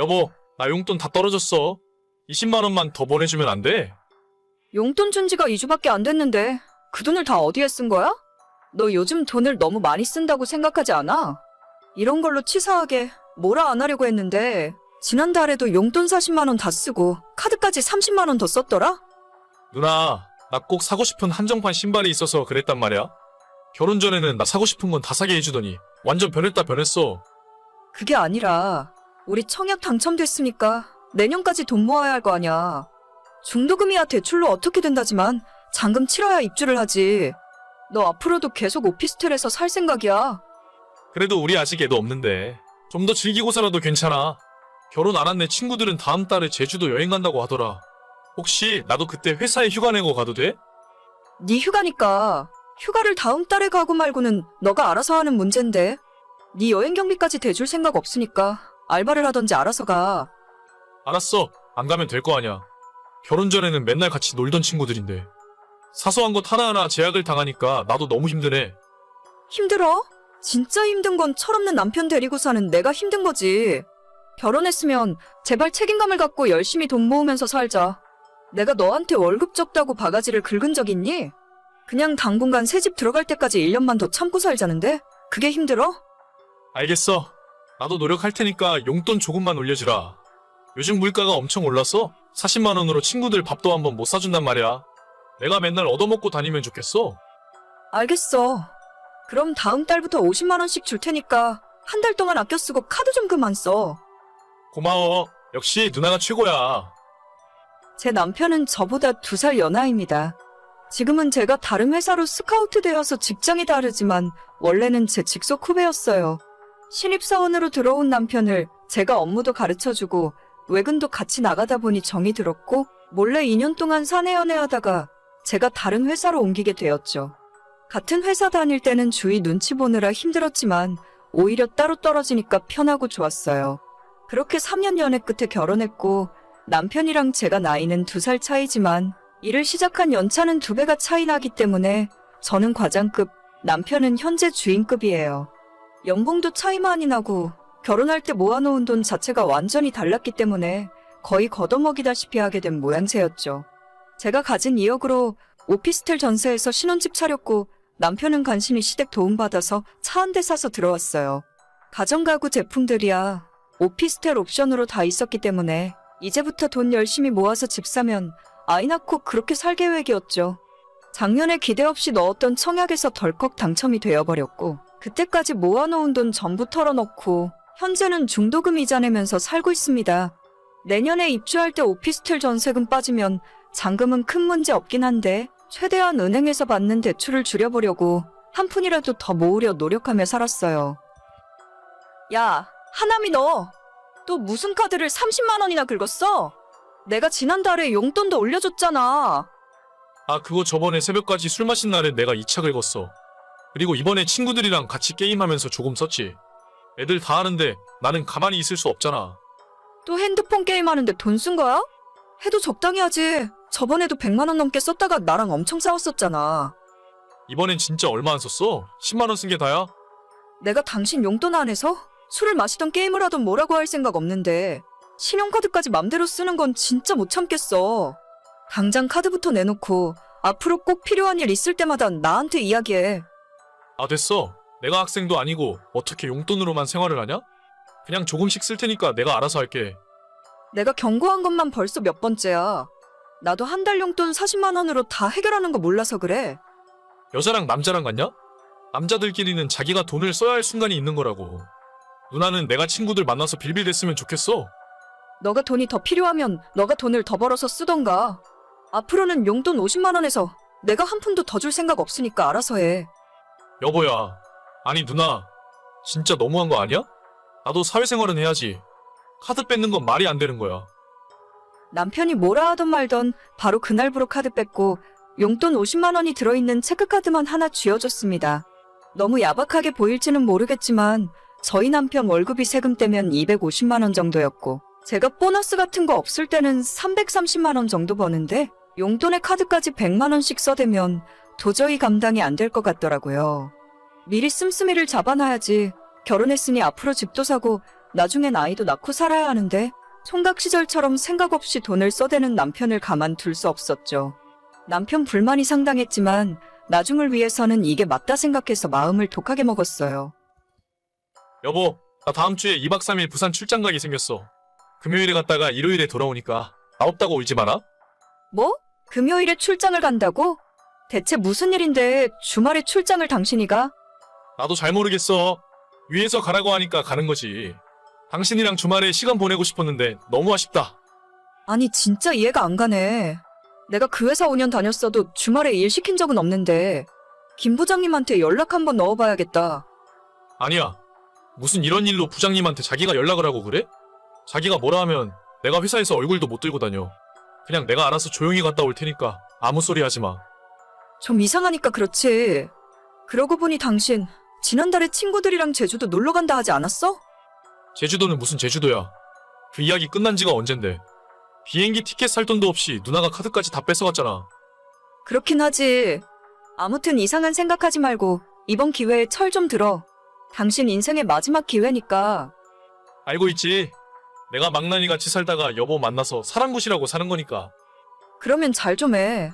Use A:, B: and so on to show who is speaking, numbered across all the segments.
A: 여보, 나 용돈 다 떨어졌어. 20만 원만 더 보내주면 안 돼?
B: 용돈 준 지가 2주밖에 안 됐는데 그 돈을 다 어디에 쓴 거야? 너 요즘 돈을 너무 많이 쓴다고 생각하지 않아? 이런 걸로 치사하게 뭐라 안 하려고 했는데 지난달에도 용돈 40만 원 다 쓰고 카드까지 30만 원 더 썼더라?
A: 누나, 나 꼭 사고 싶은 한정판 신발이 있어서 그랬단 말이야. 결혼 전에는 나 사고 싶은 건 다 사게 해주더니 완전 변했다 변했어.
B: 그게 아니라 우리 청약 당첨됐으니까 내년까지 돈 모아야 할 거 아냐. 중도금이야 대출로 어떻게 된다지만 잔금 치러야 입주를 하지. 너 앞으로도 계속 오피스텔에서 살 생각이야.
A: 그래도 우리 아직 애도 없는데 좀 더 즐기고 살아도 괜찮아. 결혼 안 한 내 친구들은 다음 달에 제주도 여행 간다고 하더라. 혹시 나도 그때 회사에 휴가 내고 가도 돼?
B: 네 휴가니까 휴가를 다음 달에 가고 말고는 너가 알아서 하는 문제인데. 네 여행 경비까지 대줄 생각 없으니까 알바를 하던지 알아서 가.
A: 알았어. 안 가면 될 거 아냐. 결혼 전에는 맨날 같이 놀던 친구들인데. 사소한 것 하나하나 제약을 당하니까 나도 너무 힘드네.
B: 힘들어? 진짜 힘든 건 철없는 남편 데리고 사는 내가 힘든 거지. 결혼했으면 제발 책임감을 갖고 열심히 돈 모으면서 살자. 내가 너한테 월급 적다고 바가지를 긁은 적 있니? 그냥 당분간 새 집 들어갈 때까지 1년만 더 참고 살자는데? 그게 힘들어?
A: 알겠어. 나도 노력할 테니까 용돈 조금만 올려주라. 요즘 물가가 엄청 올라서 40만 원으로 친구들 밥도 한번 못 사준단 말이야. 내가 맨날 얻어먹고 다니면 좋겠어.
B: 알겠어. 그럼 다음 달부터 50만 원씩 줄 테니까 한 달 동안 아껴 쓰고 카드 좀 그만 써.
A: 고마워. 역시 누나가 최고야.
B: 제 남편은 저보다 두 살 연하입니다. 지금은 제가 다른 회사로 스카우트 되어서 직장이 다르지만 원래는 제 직속 후배였어요. 신입사원으로 들어온 남편을 제가 업무도 가르쳐주고 외근도 같이 나가다 보니 정이 들었고 몰래 2년 동안 사내 연애하다가 제가 다른 회사로 옮기게 되었죠. 같은 회사 다닐 때는 주위 눈치 보느라 힘들었지만 오히려 따로 떨어지니까 편하고 좋았어요. 그렇게 3년 연애 끝에 결혼했고 남편이랑 제가 나이는 두 살 차이지만 일을 시작한 연차는 두 배가 차이 나기 때문에 저는 과장급, 남편은 현재 주인급이에요. 연봉도 차이 많이 나고 결혼할 때 모아놓은 돈 자체가 완전히 달랐기 때문에 거의 걷어먹이다시피 하게 된 모양새였죠. 제가 가진 2억으로 오피스텔 전세에서 신혼집 차렸고 남편은 간신히 시댁 도움받아서 차 한 대 사서 들어왔어요. 가정가구 제품들이야 오피스텔 옵션으로 다 있었기 때문에 이제부터 돈 열심히 모아서 집 사면 아이 낳고 그렇게 살 계획이었죠. 작년에 기대 없이 넣었던 청약에서 덜컥 당첨이 되어버렸고 그때까지 모아놓은 돈 전부 털어놓고 현재는 중도금 이자 내면서 살고 있습니다. 내년에 입주할 때 오피스텔 전세금 빠지면 잔금은 큰 문제 없긴 한데 최대한 은행에서 받는 대출을 줄여보려고 한 푼이라도 더 모으려 노력하며 살았어요. 야, 하나미 너! 또 무슨 카드를 30만 원이나 긁었어? 내가 지난달에 용돈도 올려줬잖아.
A: 아, 그거 저번에 새벽까지 술 마신 날에 내가 2차 긁었어. 그리고 이번에 친구들이랑 같이 게임하면서 조금 썼지. 애들 다 하는데 나는 가만히 있을 수 없잖아.
B: 또 핸드폰 게임하는데 돈 쓴 거야? 해도 적당히 하지. 저번에도 100만 원 넘게 썼다가 나랑 엄청 싸웠었잖아.
A: 이번엔 진짜 얼마 안 썼어? 10만 원 쓴 게 다야?
B: 내가 당신 용돈 안에서 술을 마시던 게임을 하던 뭐라고 할 생각 없는데 신용카드까지 맘대로 쓰는 건 진짜 못 참겠어. 당장 카드부터 내놓고 앞으로 꼭 필요한 일 있을 때마다 나한테 이야기해.
A: 아, 됐어. 내가 학생도 아니고 어떻게 용돈으로만 생활을 하냐? 그냥 조금씩 쓸 테니까 내가 알아서 할게.
B: 내가 경고한 것만 벌써 몇 번째야. 나도 한 달 용돈 40만 원으로 다 해결하는 거 몰라서 그래.
A: 여자랑 남자랑 같냐? 남자들끼리는 자기가 돈을 써야 할 순간이 있는 거라고. 누나는 내가 친구들 만나서 빌빌댔으면 좋겠어.
B: 너가 돈이 더 필요하면 너가 돈을 더 벌어서 쓰던가. 앞으로는 용돈 50만 원에서 내가 한 푼도 더 줄 생각 없으니까 알아서 해.
A: 여보야. 아니, 누나. 진짜 너무한 거 아니야? 나도 사회생활은 해야지. 카드 뺏는 건 말이 안 되는 거야.
B: 남편이 뭐라 하던 말던 바로 그날부로 카드 뺐고 용돈 50만 원이 들어있는 체크카드만 하나 쥐어줬습니다. 너무 야박하게 보일지는 모르겠지만 저희 남편 월급이 세금 떼면 250만 원 정도였고 제가 보너스 같은 거 없을 때는 330만 원 정도 버는데 용돈에 카드까지 100만 원씩 써대면 도저히 감당이 안 될 것 같더라고요. 미리 씀씀이를 잡아놔야지 결혼했으니 앞으로 집도 사고 나중엔 아이도 낳고 살아야 하는데 총각 시절처럼 생각 없이 돈을 써대는 남편을 가만둘 수 없었죠. 남편 불만이 상당했지만 나중을 위해서는 이게 맞다 생각해서 마음을 독하게 먹었어요.
A: 여보, 나 다음 주에 2박 3일 부산 출장 가게 생겼어. 금요일에 갔다가 일요일에 돌아오니까 나 없다고 울지 마라.
B: 뭐? 금요일에 출장을 간다고? 대체 무슨 일인데 주말에 출장을 당신이 가?
A: 나도 잘 모르겠어. 위에서 가라고 하니까 가는 거지. 당신이랑 주말에 시간 보내고 싶었는데 너무 아쉽다.
B: 아니 진짜 이해가 안 가네. 내가 그 회사 5년 다녔어도 주말에 일 시킨 적은 없는데 김 부장님한테 연락 한번 넣어봐야겠다.
A: 아니야. 무슨 이런 일로 부장님한테 자기가 연락을 하고 그래? 자기가 뭐라 하면 내가 회사에서 얼굴도 못 들고 다녀. 그냥 내가 알아서 조용히 갔다 올 테니까 아무 소리 하지 마.
B: 좀 이상하니까 그렇지. 그러고 보니 당신 지난달에 친구들이랑 제주도 놀러 간다 하지 않았어?
A: 제주도는 무슨 제주도야. 그 이야기 끝난 지가 언젠데. 비행기 티켓 살 돈도 없이 누나가 카드까지 다 뺏어갔잖아.
B: 그렇긴 하지. 아무튼 이상한 생각하지 말고 이번 기회에 철 좀 들어. 당신 인생의 마지막 기회니까.
A: 알고 있지? 내가 망나니 같이 살다가 여보 만나서 사랑굿이라고 사는 거니까.
B: 그러면 잘 좀 해.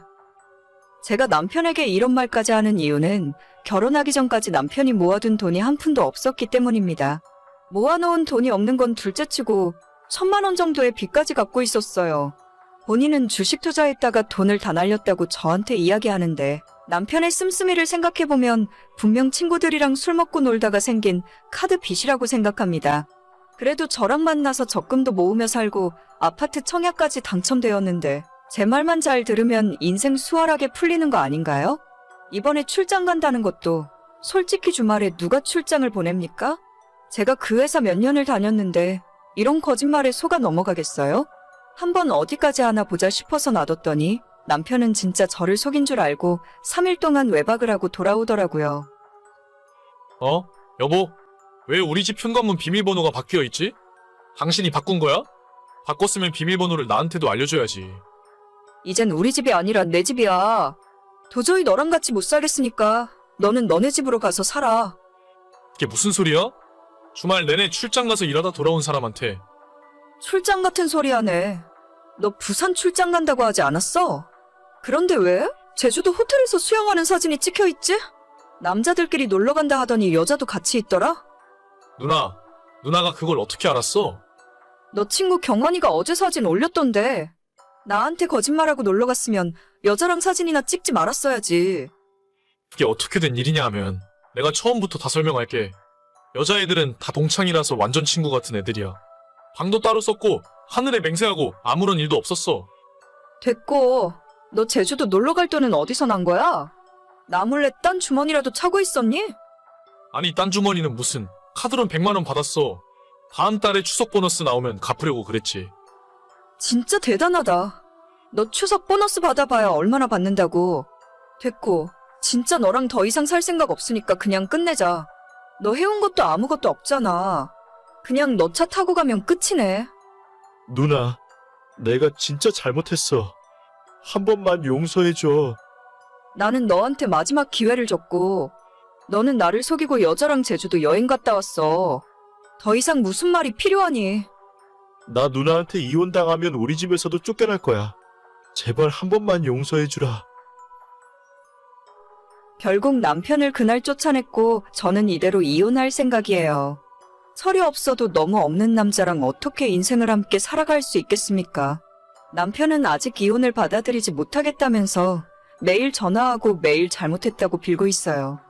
B: 제가 남편에게 이런 말까지 하는 이유는 결혼하기 전까지 남편이 모아둔 돈이 한 푼도 없었기 때문입니다. 모아놓은 돈이 없는 건 둘째치고 천만 원 정도의 빚까지 갖고 있었어요. 본인은 주식 투자했다가 돈을 다 날렸다고 저한테 이야기하는데 남편의 씀씀이를 생각해보면 분명 친구들이랑 술 먹고 놀다가 생긴 카드 빚이라고 생각합니다. 그래도 저랑 만나서 적금도 모으며 살고 아파트 청약까지 당첨되었는데 제 말만 잘 들으면 인생 수월하게 풀리는 거 아닌가요? 이번에 출장 간다는 것도 솔직히 주말에 누가 출장을 보냅니까? 제가 그 회사 몇 년을 다녔는데 이런 거짓말에 속아 넘어가겠어요? 한번 어디까지 하나 보자 싶어서 놔뒀더니 남편은 진짜 저를 속인 줄 알고 3일 동안 외박을 하고 돌아오더라고요.
A: 어? 여보? 왜 우리 집 현관문 비밀번호가 바뀌어 있지? 당신이 바꾼 거야? 바꿨으면 비밀번호를 나한테도 알려줘야지.
B: 이젠 우리 집이 아니라 내 집이야. 도저히 너랑 같이 못 살겠으니까 너는 너네 집으로 가서 살아.
A: 그게 무슨 소리야? 주말 내내 출장 가서 일하다 돌아온 사람한테
B: 출장 같은 소리 하네. 너 부산 출장 간다고 하지 않았어? 그런데 왜? 제주도 호텔에서 수영하는 사진이 찍혀 있지? 남자들끼리 놀러 간다 하더니 여자도 같이 있더라?
A: 누나, 누나가 그걸 어떻게 알았어?
B: 너 친구 경환이가 어제 사진 올렸던데. 나한테 거짓말하고 놀러 갔으면 여자랑 사진이나 찍지 말았어야지.
A: 그게 어떻게 된 일이냐 하면 내가 처음부터 다 설명할게. 여자애들은 다 동창이라서 완전 친구 같은 애들이야. 방도 따로 썼고 하늘에 맹세하고 아무런 일도 없었어.
B: 됐고, 너 제주도 놀러 갈 돈은 어디서 난 거야? 나 몰래 딴 주머니라도 차고 있었니?
A: 아니 딴 주머니는 무슨 카드론 100만 원 받았어. 다음 달에 추석 보너스 나오면 갚으려고 그랬지.
B: 진짜 대단하다. 너 추석 보너스 받아봐야 얼마나 받는다고. 됐고, 진짜 너랑 더 이상 살 생각 없으니까 그냥 끝내자. 너 해온 것도 아무것도 없잖아. 그냥 너 차 타고 가면 끝이네.
C: 누나, 내가 진짜 잘못했어. 한 번만 용서해줘.
B: 나는 너한테 마지막 기회를 줬고, 너는 나를 속이고 여자랑 제주도 여행 갔다 왔어. 더 이상 무슨 말이 필요하니?
C: 나 누나한테 이혼당하면 우리 집에서도 쫓겨날 거야. 제발 한 번만 용서해주라.
B: 결국 남편을 그날 쫓아냈고 저는 이대로 이혼할 생각이에요. 철이 없어도 너무 없는 남자랑 어떻게 인생을 함께 살아갈 수 있겠습니까? 남편은 아직 이혼을 받아들이지 못하겠다면서 매일 전화하고 매일 잘못했다고 빌고 있어요.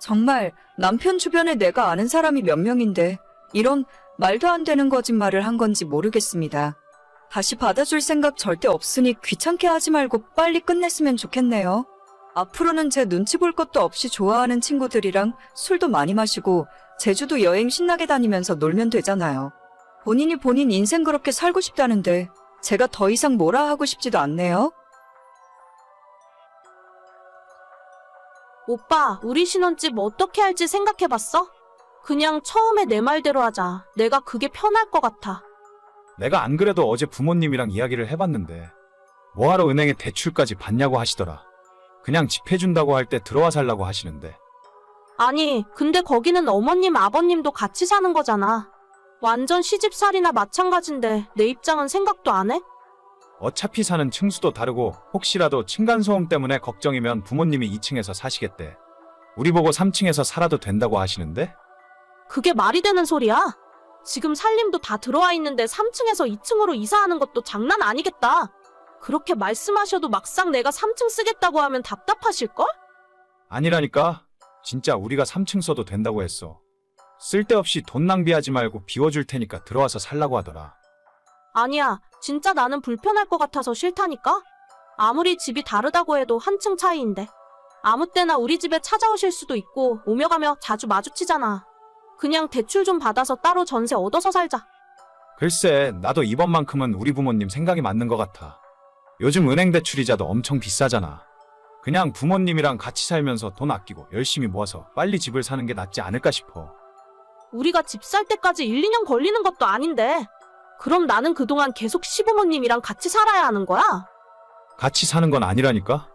B: 정말 남편 주변에 내가 아는 사람이 몇 명인데 이런 말도 안 되는 거짓말을 한 건지 모르겠습니다. 다시 받아줄 생각 절대 없으니 귀찮게 하지 말고 빨리 끝냈으면 좋겠네요. 앞으로는 제 눈치 볼 것도 없이 좋아하는 친구들이랑 술도 많이 마시고 제주도 여행 신나게 다니면서 놀면 되잖아요. 본인이 본인 인생 그렇게 살고 싶다는데 제가 더 이상 뭐라 하고 싶지도 않네요.
D: 오빠, 우리 신혼집 어떻게 할지 생각해봤어? 그냥 처음에 내 말대로 하자. 내가 그게 편할 것 같아.
E: 내가 안 그래도 어제 부모님이랑 이야기를 해봤는데 뭐하러 은행에 대출까지 받냐고 하시더라. 그냥 집 해준다고 할 때 들어와 살라고 하시는데
D: 아니, 근데 거기는 어머님, 아버님도 같이 사는 거잖아. 완전 시집살이나 마찬가지인데 내 입장은 생각도 안 해?
E: 어차피 사는 층수도 다르고 혹시라도 층간소음 때문에 걱정이면 부모님이 2층에서 사시겠대. 우리 보고 3층에서 살아도 된다고 하시는데?
D: 그게 말이 되는 소리야? 지금 살림도 다 들어와 있는데 3층에서 2층으로 이사하는 것도 장난 아니겠다. 그렇게 말씀하셔도 막상 내가 3층 쓰겠다고 하면 답답하실걸?
E: 아니라니까. 진짜 우리가 3층 써도 된다고 했어. 쓸데없이 돈 낭비하지 말고 비워줄 테니까 들어와서 살라고 하더라.
D: 아니야, 진짜 나는 불편할 것 같아서 싫다니까? 아무리 집이 다르다고 해도 한층 차이인데. 아무 때나 우리 집에 찾아오실 수도 있고, 오며 가며 자주 마주치잖아. 그냥 대출 좀 받아서 따로 전세 얻어서 살자.
E: 글쎄, 나도 이번만큼은 우리 부모님 생각이 맞는 것 같아. 요즘 은행 대출 이자도 엄청 비싸잖아. 그냥 부모님이랑 같이 살면서 돈 아끼고 열심히 모아서 빨리 집을 사는 게 낫지 않을까 싶어.
D: 우리가 집 살 때까지 1, 2년 걸리는 것도 아닌데. 그럼 나는 그동안 계속 시부모님이랑 같이 살아야 하는 거야?
E: 같이 사는 건 아니라니까?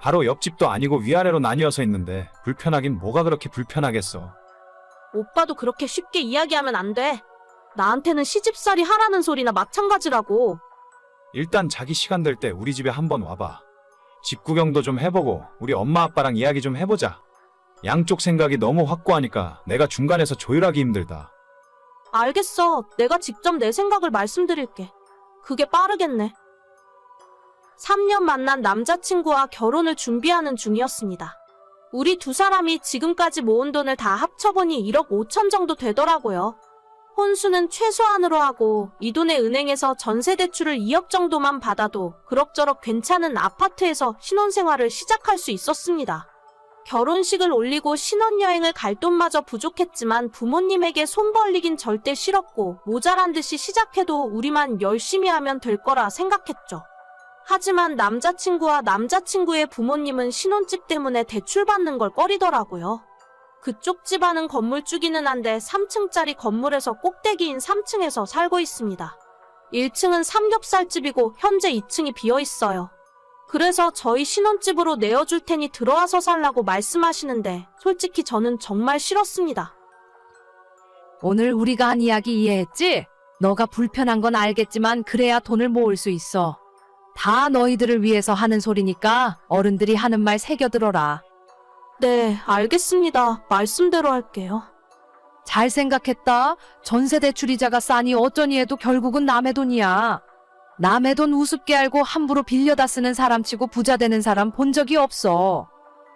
E: 바로 옆집도 아니고 위아래로 나뉘어서 있는데 불편하긴 뭐가 그렇게 불편하겠어.
D: 오빠도 그렇게 쉽게 이야기하면 안 돼. 나한테는 시집살이 하라는 소리나 마찬가지라고.
E: 일단 자기 시간 될 때 우리 집에 한번 와봐. 집 구경도 좀 해보고 우리 엄마 아빠랑 이야기 좀 해보자. 양쪽 생각이 너무 확고하니까 내가 중간에서 조율하기 힘들다.
D: 알겠어. 내가 직접 내 생각을 말씀드릴게. 그게 빠르겠네. 3년 만난 남자친구와 결혼을 준비하는 중이었습니다. 우리 두 사람이 지금까지 모은 돈을 다 합쳐보니 1억 5천 정도 되더라고요. 혼수는 최소한으로 하고 이 돈에 은행에서 전세 대출을 2억 정도만 받아도 그럭저럭 괜찮은 아파트에서 신혼생활을 시작할 수 있었습니다. 결혼식을 올리고 신혼여행을 갈 돈마저 부족했지만 부모님에게 손 벌리긴 절대 싫었고 모자란 듯이 시작해도 우리만 열심히 하면 될 거라 생각했죠. 하지만 남자친구와 남자친구의 부모님은 신혼집 때문에 대출받는 걸 꺼리더라고요. 그쪽 집안은 건물 주기는 한데 3층짜리 건물에서 꼭대기인 3층에서 살고 있습니다. 1층은 삼겹살집이고 현재 2층이 비어 있어요. 그래서 저희 신혼집으로 내어줄 테니 들어와서 살라고 말씀하시는데 솔직히 저는 정말 싫었습니다.
F: 오늘 우리가 한 이야기 이해했지? 너가 불편한 건 알겠지만 그래야 돈을 모을 수 있어. 다 너희들을 위해서 하는 소리니까 어른들이 하는 말 새겨들어라.
D: 네, 알겠습니다. 말씀대로 할게요.
F: 잘 생각했다. 전세 대출이자가 싸니 어쩌니 해도 결국은 남의 돈이야. 남의 돈 우습게 알고 함부로 빌려다 쓰는 사람 치고 부자 되는 사람 본 적이 없어.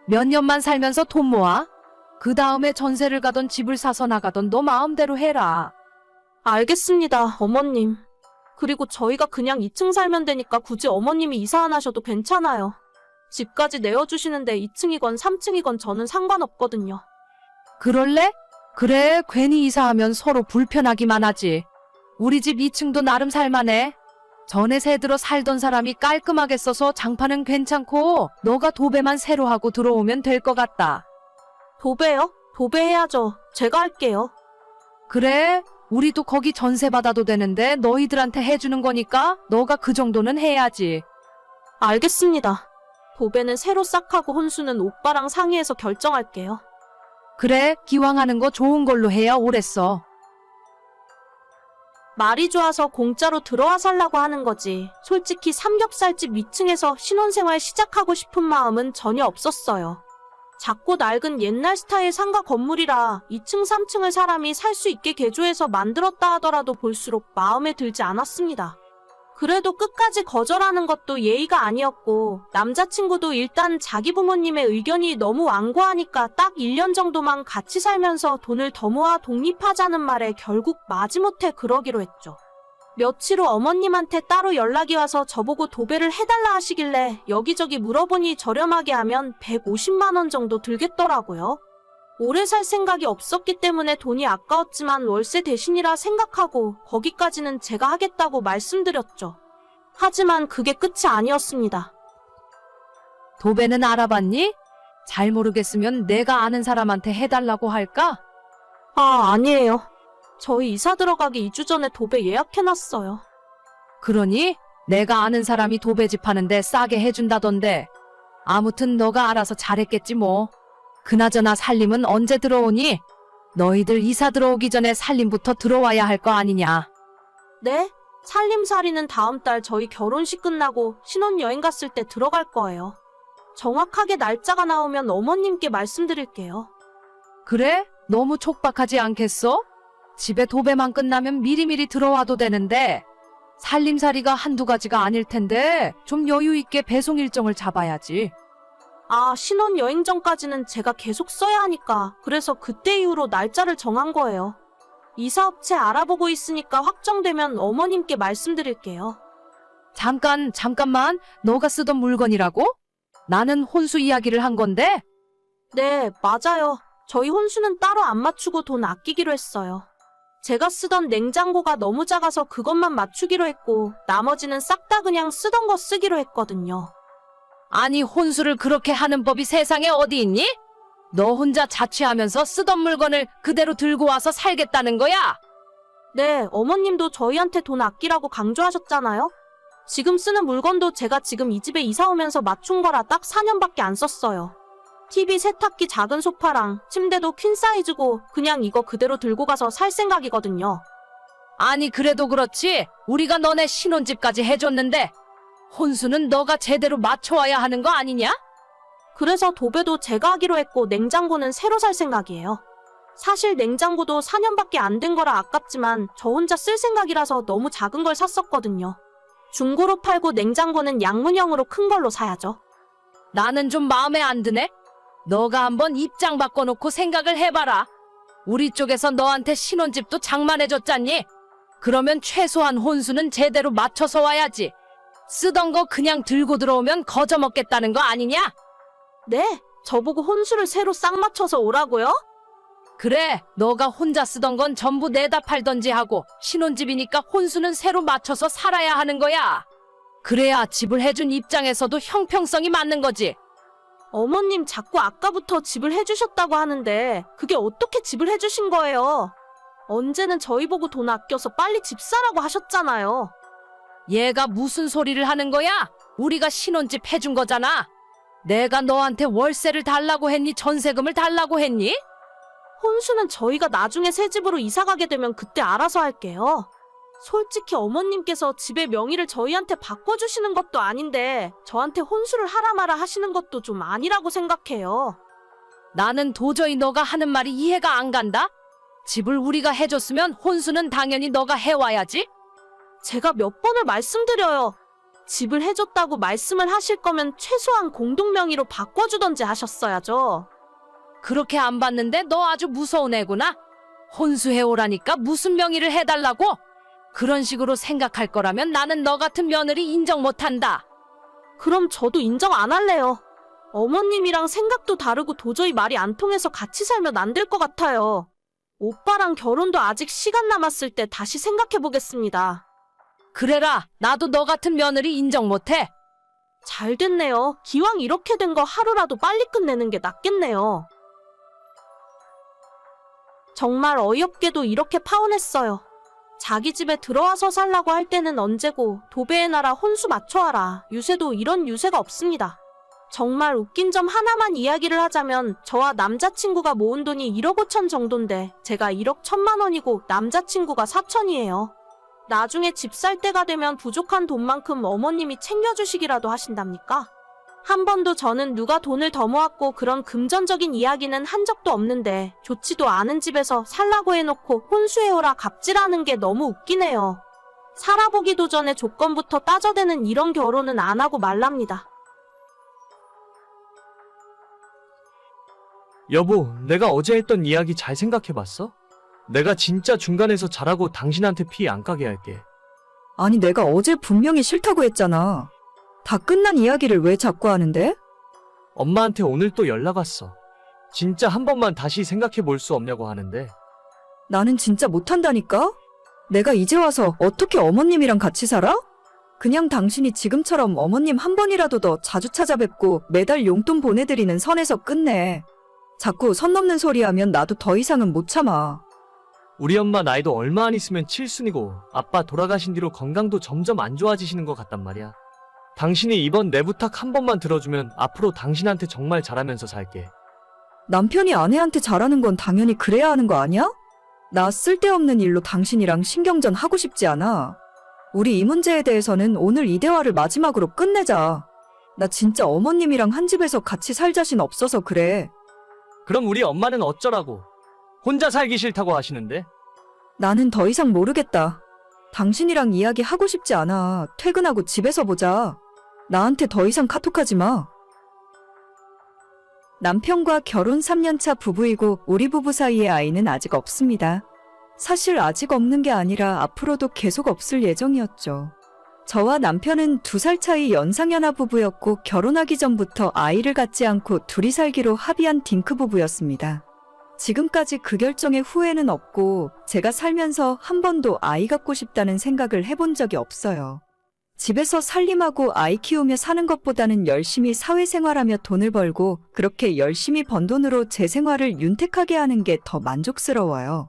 F: 몇 년만 살면서 돈 모아? 그 다음에 전세를 가던 집을 사서 나가던 너 마음대로 해라.
D: 알겠습니다, 어머님. 그리고 저희가 그냥 2층 살면 되니까 굳이 어머님이 이사 안 하셔도 괜찮아요. 집까지 내어주시는데 2층이건 3층이건 저는 상관없거든요.
F: 그럴래? 그래, 괜히 이사하면 서로 불편하기만 하지. 우리 집 2층도 나름 살만해. 전에 새 들어 살던 사람이 깔끔하게 써서 장판은 괜찮고, 너가 도배만 새로 하고 들어오면 될 것 같다.
D: 도배요? 도배해야죠. 제가 할게요.
F: 그래, 우리도 거기 전세 받아도 되는데 너희들한테 해주는 거니까 너가 그 정도는 해야지.
D: 알겠습니다. 도배는 새로 싹 하고 혼수는 오빠랑 상의해서 결정할게요.
F: 그래, 기왕 하는 거 좋은 걸로 해야 오래 써.
D: 말이 좋아서 공짜로 들어와 살라고 하는 거지. 솔직히 삼겹살집 2층에서 신혼생활 시작하고 싶은 마음은 전혀 없었어요. 작고 낡은 옛날 스타일 상가 건물이라 2층, 3층을 사람이 살 수 있게 개조해서 만들었다 하더라도 볼수록 마음에 들지 않았습니다. 그래도 끝까지 거절하는 것도 예의가 아니었고, 남자친구도 일단 자기 부모님의 의견이 너무 완고하니까 딱 1년 정도만 같이 살면서 돈을 더 모아 독립하자는 말에 결국 마지못해 그러기로 했죠. 며칠 후 어머님한테 따로 연락이 와서 저보고 도배를 해달라 하시길래 여기저기 물어보니 저렴하게 하면 150만원 정도 들겠더라고요. 오래 살 생각이 없었기 때문에 돈이 아까웠지만 월세 대신이라 생각하고 거기까지는 제가 하겠다고 말씀드렸죠. 하지만 그게 끝이 아니었습니다.
F: 도배는 알아봤니? 잘 모르겠으면 내가 아는 사람한테 해달라고 할까?
D: 아, 아니에요. 저희 이사 들어가기 2주 전에 도배 예약해놨어요.
F: 그러니 내가 아는 사람이 도배집 하는데 싸게 해준다던데. 아무튼 너가 알아서 잘했겠지 뭐. 그나저나 살림은 언제 들어오니? 너희들 이사 들어오기 전에 살림부터 들어와야 할 거 아니냐.
D: 네? 살림살이는 다음 달 저희 결혼식 끝나고 신혼여행 갔을 때 들어갈 거예요. 정확하게 날짜가 나오면 어머님께 말씀드릴게요.
F: 그래? 너무 촉박하지 않겠어? 집에 도배만 끝나면 미리미리 들어와도 되는데 살림살이가 한두 가지가 아닐 텐데 좀 여유 있게 배송 일정을 잡아야지.
D: 아, 신혼 여행 전까지는 제가 계속 써야 하니까 그래서 그때 이후로 날짜를 정한 거예요. 이사업체 알아보고 있으니까 확정되면 어머님께 말씀드릴게요.
F: 잠깐, 잠깐만. 너가 쓰던 물건이라고? 나는 혼수 이야기를 한 건데
D: 네, 맞아요. 저희 혼수는 따로 안 맞추고 돈 아끼기로 했어요. 제가 쓰던 냉장고가 너무 작아서 그것만 맞추기로 했고, 나머지는 싹 다 그냥 쓰던 거 쓰기로 했거든요.
F: 아니 혼수를 그렇게 하는 법이 세상에 어디 있니? 너 혼자 자취하면서 쓰던 물건을 그대로 들고 와서 살겠다는 거야?
D: 네, 어머님도 저희한테 돈 아끼라고 강조하셨잖아요. 지금 쓰는 물건도 제가 지금 이 집에 이사 오면서 맞춘 거라 딱 4년밖에 안 썼어요. TV, 세탁기, 작은 소파랑 침대도 퀸 사이즈고 그냥 이거 그대로 들고 가서 살 생각이거든요.
F: 아니 그래도 그렇지 우리가 너네 신혼집까지 해줬는데 혼수는 너가 제대로 맞춰와야 하는 거 아니냐?
D: 그래서 도배도 제가 하기로 했고 냉장고는 새로 살 생각이에요. 사실 냉장고도 4년밖에 안 된 거라 아깝지만 저 혼자 쓸 생각이라서 너무 작은 걸 샀었거든요. 중고로 팔고 냉장고는 양문형으로 큰 걸로 사야죠.
F: 나는 좀 마음에 안 드네. 너가 한번 입장 바꿔놓고 생각을 해봐라. 우리 쪽에서 너한테 신혼집도 장만해줬잖니? 그러면 최소한 혼수는 제대로 맞춰서 와야지. 쓰던 거 그냥 들고 들어오면 거저 먹겠다는 거 아니냐?
D: 네, 저보고 혼수를 새로 싹 맞춰서 오라고요?
F: 그래, 너가 혼자 쓰던 건 전부 내다 팔던지 하고 신혼집이니까 혼수는 새로 맞춰서 살아야 하는 거야. 그래야 집을 해준 입장에서도 형평성이 맞는 거지.
D: 어머님 자꾸 아까부터 집을 해주셨다고 하는데 그게 어떻게 집을 해주신 거예요? 언제는 저희 보고 돈 아껴서 빨리 집 사라고 하셨잖아요.
F: 얘가 무슨 소리를 하는 거야? 우리가 신혼집 해준 거잖아. 내가 너한테 월세를 달라고 했니? 전세금을 달라고 했니?
D: 혼수는 저희가 나중에 새 집으로 이사 가게 되면 그때 알아서 할게요. 솔직히 어머님께서 집의 명의를 저희한테 바꿔주시는 것도 아닌데 저한테 혼수를 하라 마라 하시는 것도 좀 아니라고 생각해요.
F: 나는 도저히 너가 하는 말이 이해가 안 간다. 집을 우리가 해줬으면 혼수는 당연히 너가 해와야지.
D: 제가 몇 번을 말씀드려요. 집을 해줬다고 말씀을 하실 거면 최소한 공동명의로 바꿔주던지 하셨어야죠.
F: 그렇게 안 봤는데 너 아주 무서운 애구나. 혼수해오라니까 무슨 명의를 해달라고? 그런 식으로 생각할 거라면 나는 너 같은 며느리 인정 못한다.
D: 그럼 저도 인정 안 할래요. 어머님이랑 생각도 다르고 도저히 말이 안 통해서 같이 살면 안 될 것 같아요. 오빠랑 결혼도 아직 시간 남았을 때 다시 생각해 보겠습니다.
F: 그래라, 나도 너 같은 며느리 인정 못해.
D: 잘 됐네요. 기왕 이렇게 된 거 하루라도 빨리 끝내는 게 낫겠네요. 정말 어이없게도 이렇게 파혼했어요. 자기 집에 들어와서 살라고 할 때는 언제고 도배의 나라 혼수 맞춰와라. 유세도 이런 유세가 없습니다. 정말 웃긴 점 하나만 이야기를 하자면 저와 남자친구가 모은 돈이 1억 5천 정도인데 제가 1억 1천만 원이고 남자친구가 4천이에요. 나중에 집 살 때가 되면 부족한 돈만큼 어머님이 챙겨주시기라도 하신답니까? 한 번도 저는 누가 돈을 더 모았고 그런 금전적인 이야기는 한 적도 없는데 좋지도 않은 집에서 살라고 해놓고 혼수해오라 갑질하는 게 너무 웃기네요. 살아보기도 전에 조건부터 따져대는 이런 결혼은 안 하고 말랍니다.
G: 여보, 내가 어제 했던 이야기 잘 생각해봤어? 내가 진짜 중간에서 잘하고 당신한테 피안 까게 할게.
B: 아니, 내가 어제 분명히 싫다고 했잖아. 다 끝난 이야기를 왜 자꾸 하는데?
G: 엄마한테 오늘 또 연락 왔어. 진짜 한 번만 다시 생각해 볼 수 없냐고 하는데.
B: 나는 진짜 못한다니까? 내가 이제 와서 어떻게 어머님이랑 같이 살아? 그냥 당신이 지금처럼 어머님 한 번이라도 더 자주 찾아뵙고 매달 용돈 보내드리는 선에서 끝내. 자꾸 선 넘는 소리 하면 나도 더 이상은 못 참아.
G: 우리 엄마 나이도 얼마 안 있으면 칠순이고 아빠 돌아가신 뒤로 건강도 점점 안 좋아지시는 것 같단 말이야. 당신이 이번 내 부탁 한 번만 들어주면 앞으로 당신한테 정말 잘하면서 살게.
B: 남편이 아내한테 잘하는 건 당연히 그래야 하는 거 아니야? 나 쓸데없는 일로 당신이랑 신경전 하고 싶지 않아. 우리 이 문제에 대해서는 오늘 이 대화를 마지막으로 끝내자. 나 진짜 어머님이랑 한 집에서 같이 살 자신 없어서 그래.
G: 그럼 우리 엄마는 어쩌라고? 혼자 살기 싫다고 하시는데?
B: 나는 더 이상 모르겠다. 당신이랑 이야기하고 싶지 않아. 퇴근하고 집에서 보자. 나한테 더 이상 카톡하지 마. 남편과 결혼 3년차 부부이고 우리 부부 사이에 아이는 아직 없습니다. 사실 아직 없는 게 아니라 앞으로도 계속 없을 예정이었죠. 저와 남편은 두 살 차이 연상연하 부부였고 결혼하기 전부터 아이를 갖지 않고 둘이 살기로 합의한 딩크 부부였습니다. 지금까지 그 결정에 후회는 없고 제가 살면서 한 번도 아이 갖고 싶다는 생각을 해본 적이 없어요. 집에서 살림하고 아이 키우며 사는 것보다는 열심히 사회생활하며 돈을 벌고 그렇게 열심히 번 돈으로 제 생활을 윤택하게 하는 게 더 만족스러워요.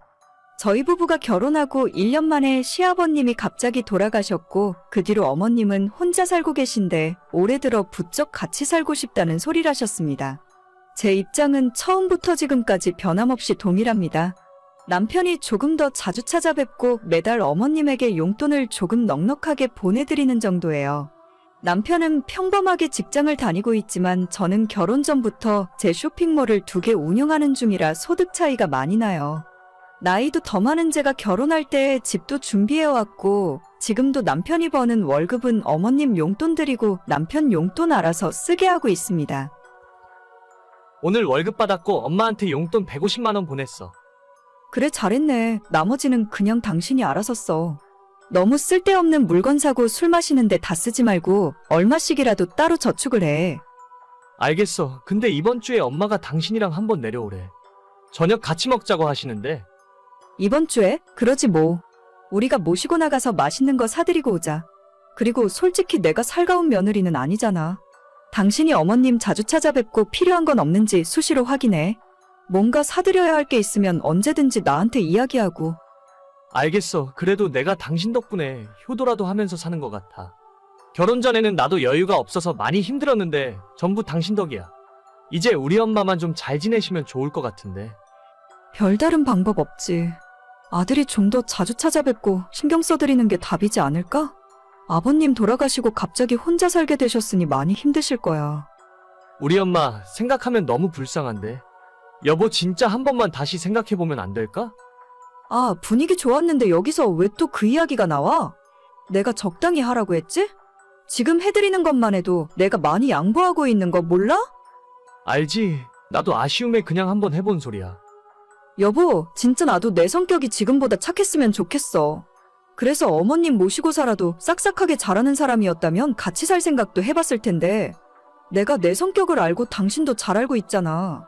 B: 저희 부부가 결혼하고 1년 만에 시아버님이 갑자기 돌아가셨고 그 뒤로 어머님은 혼자 살고 계신데 올해 들어 부쩍 같이 살고 싶다는 소리를 하셨습니다. 제 입장은 처음부터 지금까지 변함없이 동일합니다. 남편이 조금 더 자주 찾아뵙고 매달 어머님에게 용돈을 조금 넉넉하게 보내드리는 정도예요. 남편은 평범하게 직장을 다니고 있지만 저는 결혼 전부터 제 쇼핑몰을 두 개 운영하는 중이라 소득 차이가 많이 나요. 나이도 더 많은 제가 결혼할 때 집도 준비해왔고 지금도 남편이 버는 월급은 어머님 용돈 드리고 남편 용돈 알아서 쓰게 하고 있습니다.
G: 오늘 월급 받았고 엄마한테 용돈 150만 원 보냈어.
B: 그래 잘했네. 나머지는 그냥 당신이 알아서 써. 너무 쓸데없는 물건 사고 술 마시는데 다 쓰지 말고 얼마씩이라도 따로 저축을 해.
G: 알겠어. 근데 이번 주에 엄마가 당신이랑 한번 내려오래. 저녁 같이 먹자고 하시는데
B: 이번 주에? 그러지 뭐. 우리가 모시고 나가서 맛있는 거 사드리고 오자. 그리고 솔직히 내가 살가운 며느리는 아니잖아. 당신이 어머님 자주 찾아뵙고 필요한 건 없는지 수시로 확인해. 뭔가 사드려야 할 게 있으면 언제든지 나한테 이야기하고.
G: 알겠어. 그래도 내가 당신 덕분에 효도라도 하면서 사는 것 같아. 결혼 전에는 나도 여유가 없어서 많이 힘들었는데 전부 당신 덕이야. 이제 우리 엄마만 좀 잘 지내시면 좋을 것 같은데.
B: 별다른 방법 없지. 아들이 좀 더 자주 찾아뵙고 신경 써드리는 게 답이지 않을까? 아버님 돌아가시고 갑자기 혼자 살게 되셨으니 많이 힘드실 거야.
G: 우리 엄마 생각하면 너무 불쌍한데. 여보 진짜 한 번만 다시 생각해보면 안 될까?
B: 아, 분위기 좋았는데 여기서 왜 또 그 이야기가 나와? 내가 적당히 하라고 했지? 지금 해드리는 것만 해도 내가 많이 양보하고 있는 거 몰라?
G: 알지. 나도 아쉬움에 그냥 한번 해본 소리야.
B: 여보, 진짜 나도 내 성격이 지금보다 착했으면 좋겠어. 그래서 어머님 모시고 살아도 싹싹하게 잘하는 사람이었다면 같이 살 생각도 해봤을 텐데, 내가 내 성격을 알고 당신도 잘 알고 있잖아.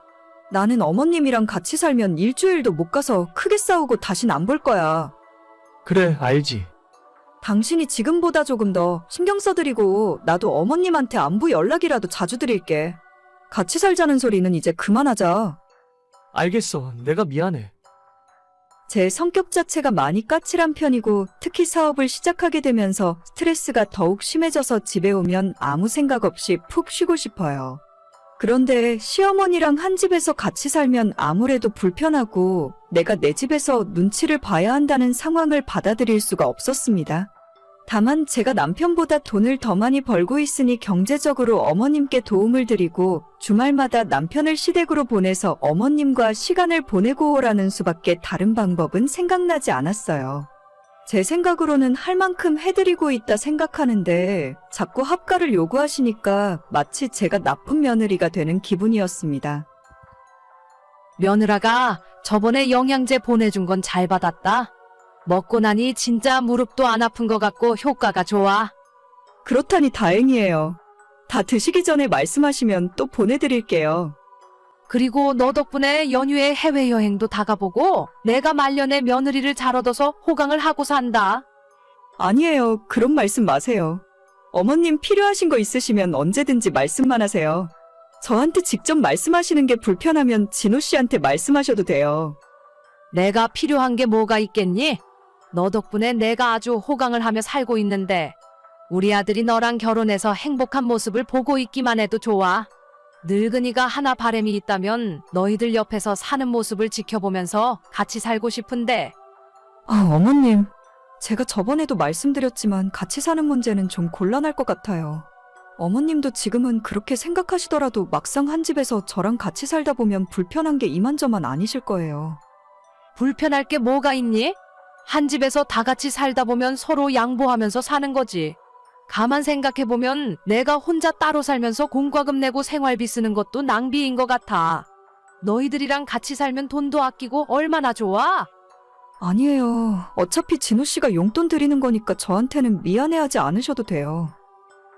B: 나는 어머님이랑 같이 살면 일주일도 못 가서 크게 싸우고 다신 안 볼 거야.
G: 그래, 알지.
B: 당신이 지금보다 조금 더 신경 써드리고 나도 어머님한테 안부 연락이라도 자주 드릴게. 같이 살자는 소리는 이제 그만하자.
G: 알겠어. 내가 미안해.
B: 제 성격 자체가 많이 까칠한 편이고 특히 사업을 시작하게 되면서 스트레스가 더욱 심해져서 집에 오면 아무 생각 없이 푹 쉬고 싶어요. 그런데 시어머니랑 한 집에서 같이 살면 아무래도 불편하고 내가 내 집에서 눈치를 봐야 한다는 상황을 받아들일 수가 없었습니다. 다만 제가 남편보다 돈을 더 많이 벌고 있으니 경제적으로 어머님께 도움을 드리고 주말마다 남편을 시댁으로 보내서 어머님과 시간을 보내고 오라는 수밖에 다른 방법은 생각나지 않았어요. 제 생각으로는 할 만큼 해드리고 있다 생각하는데 자꾸 합가를 요구하시니까 마치 제가 나쁜 며느리가 되는 기분이었습니다.
F: 며느라가 저번에 영양제 보내준 건 잘 받았다. 먹고 나니 진짜 무릎도 안 아픈 것 같고 효과가 좋아.
B: 그렇다니 다행이에요. 다 드시기 전에 말씀하시면 또 보내드릴게요.
F: 그리고 너 덕분에 연휴에 해외여행도 다 가보고 내가 말년에 며느리를 잘 얻어서 호강을 하고 산다.
B: 아니에요. 그런 말씀 마세요. 어머님 필요하신 거 있으시면 언제든지 말씀만 하세요. 저한테 직접 말씀하시는 게 불편하면 진호 씨한테 말씀하셔도 돼요.
F: 내가 필요한 게 뭐가 있겠니? 너 덕분에 내가 아주 호강을 하며 살고 있는데 우리 아들이 너랑 결혼해서 행복한 모습을 보고 있기만 해도 좋아. 늙은이가 하나 바램이 있다면 너희들 옆에서 사는 모습을 지켜보면서 같이 살고 싶은데
B: 아, 어머님. 제가 저번에도 말씀드렸지만 같이 사는 문제는 좀 곤란할 것 같아요. 어머님도 지금은 그렇게 생각하시더라도 막상 한 집에서 저랑 같이 살다 보면 불편한 게 이만저만 아니실 거예요.
F: 불편할 게 뭐가 있니? 한 집에서 다 같이 살다 보면 서로 양보하면서 사는 거지. 가만 생각해보면 내가 혼자 따로 살면서 공과금 내고 생활비 쓰는 것도 낭비인 것 같아. 너희들이랑 같이 살면 돈도 아끼고 얼마나 좋아?
B: 아니에요. 어차피 진우 씨가 용돈 드리는 거니까 저한테는 미안해하지 않으셔도 돼요.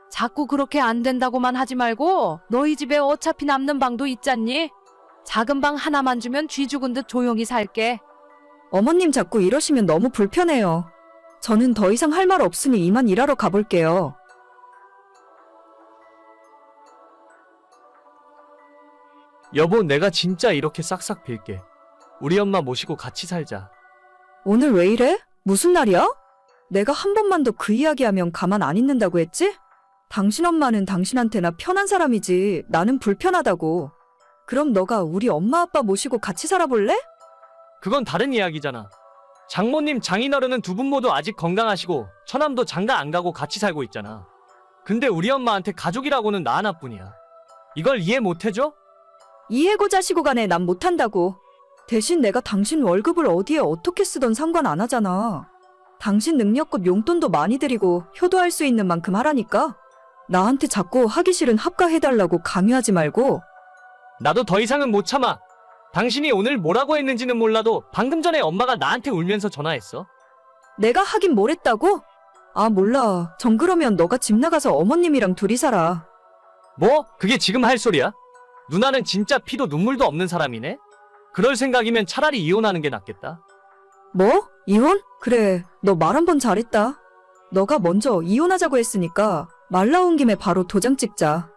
F: 자꾸 그렇게 안 된다고만 하지 말고 너희 집에 어차피 남는 방도 있잖니? 작은 방 하나만 주면 쥐 죽은 듯 조용히 살게.
B: 어머님 자꾸 이러시면 너무 불편해요. 저는 더 이상 할 말 없으니 이만 일하러 가볼게요.
G: 여보, 내가 진짜 이렇게 싹싹 빌게. 우리 엄마 모시고 같이 살자.
B: 오늘 왜 이래? 무슨 날이야? 내가 한 번만 더 그 이야기하면 가만 안 있는다고 했지? 당신 엄마는 당신한테나 편한 사람이지 나는 불편하다고. 그럼 너가 우리 엄마 아빠 모시고 같이 살아볼래?
G: 그건 다른 이야기잖아. 장모님, 장인어른은 두 분 모두 아직 건강하시고 처남도 장가 안 가고 같이 살고 있잖아. 근데 우리 엄마한테 가족이라고는 나 하나뿐이야. 이걸 이해 못 해줘?
B: 이해고 자시고 간에 난 못한다고. 대신 내가 당신 월급을 어디에 어떻게 쓰던 상관 안 하잖아. 당신 능력껏 용돈도 많이 드리고 효도할 수 있는 만큼 하라니까. 나한테 자꾸 하기 싫은 합가해달라고 강요하지 말고.
G: 나도 더 이상은 못 참아. 당신이 오늘 뭐라고 했는지는 몰라도 방금 전에 엄마가 나한테 울면서 전화했어.
B: 내가 하긴 뭘 했다고? 아, 몰라. 전 그러면 너가 집 나가서 어머님이랑 둘이 살아.
G: 뭐? 그게 지금 할 소리야? 누나는 진짜 피도 눈물도 없는 사람이네? 그럴 생각이면 차라리 이혼하는 게 낫겠다.
B: 뭐? 이혼? 그래, 너 말 한 번 잘했다. 너가 먼저 이혼하자고 했으니까 말 나온 김에 바로 도장 찍자.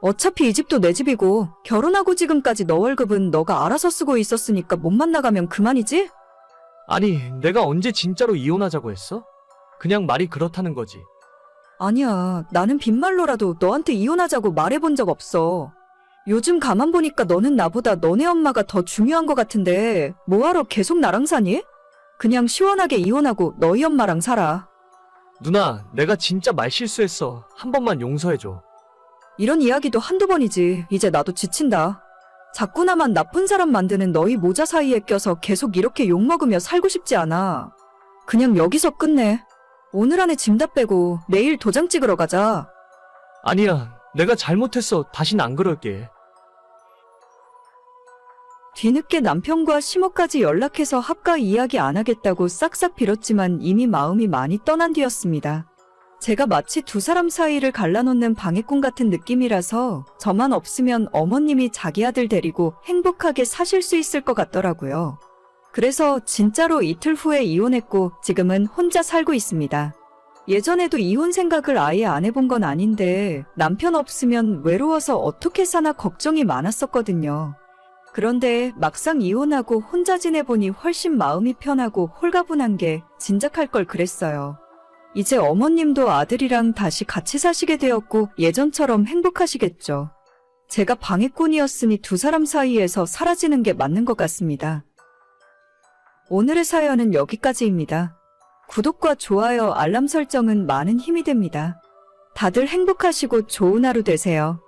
B: 어차피 이 집도 내 집이고 결혼하고 지금까지 너 월급은 너가 알아서 쓰고 있었으니까 못 만나가면 그만이지?
G: 아니, 내가 언제 진짜로 이혼하자고 했어? 그냥 말이 그렇다는 거지.
B: 아니야, 나는 빈말로라도 너한테 이혼하자고 말해본 적 없어. 요즘 가만 보니까 너는 나보다 너네 엄마가 더 중요한 것 같은데 뭐하러 계속 나랑 사니? 그냥 시원하게 이혼하고 너희 엄마랑 살아.
G: 누나, 내가 진짜 말 실수했어. 한 번만 용서해줘.
B: 이런 이야기도 한두 번이지. 이제 나도 지친다. 자꾸 나만 나쁜 사람 만드는 너희 모자 사이에 껴서 계속 이렇게 욕먹으며 살고 싶지 않아. 그냥 여기서 끝내. 오늘 안에 짐 다 빼고 내일 도장 찍으러 가자.
G: 아니야, 내가 잘못했어. 다신 안 그럴게.
B: 뒤늦게 남편과 시모까지 연락해서 합가 이야기 안 하겠다고 싹싹 빌었지만 이미 마음이 많이 떠난 뒤였습니다. 제가 마치 두 사람 사이를 갈라놓는 방해꾼 같은 느낌이라서 저만 없으면 어머님이 자기 아들 데리고 행복하게 사실 수 있을 것 같더라고요. 그래서 진짜로 이틀 후에 이혼했고 지금은 혼자 살고 있습니다. 예전에도 이혼 생각을 아예 안 해본 건 아닌데 남편 없으면 외로워서 어떻게 사나 걱정이 많았었거든요. 그런데 막상 이혼하고 혼자 지내보니 훨씬 마음이 편하고 홀가분한 게 진작할 걸 그랬어요. 이제 어머님도 아들이랑 다시 같이 사시게 되었고 예전처럼 행복하시겠죠. 제가 방해꾼이었으니 두 사람 사이에서 사라지는 게 맞는 것 같습니다. 오늘의 사연은 여기까지입니다. 구독과 좋아요, 알람 설정은 많은 힘이 됩니다. 다들 행복하시고 좋은 하루 되세요.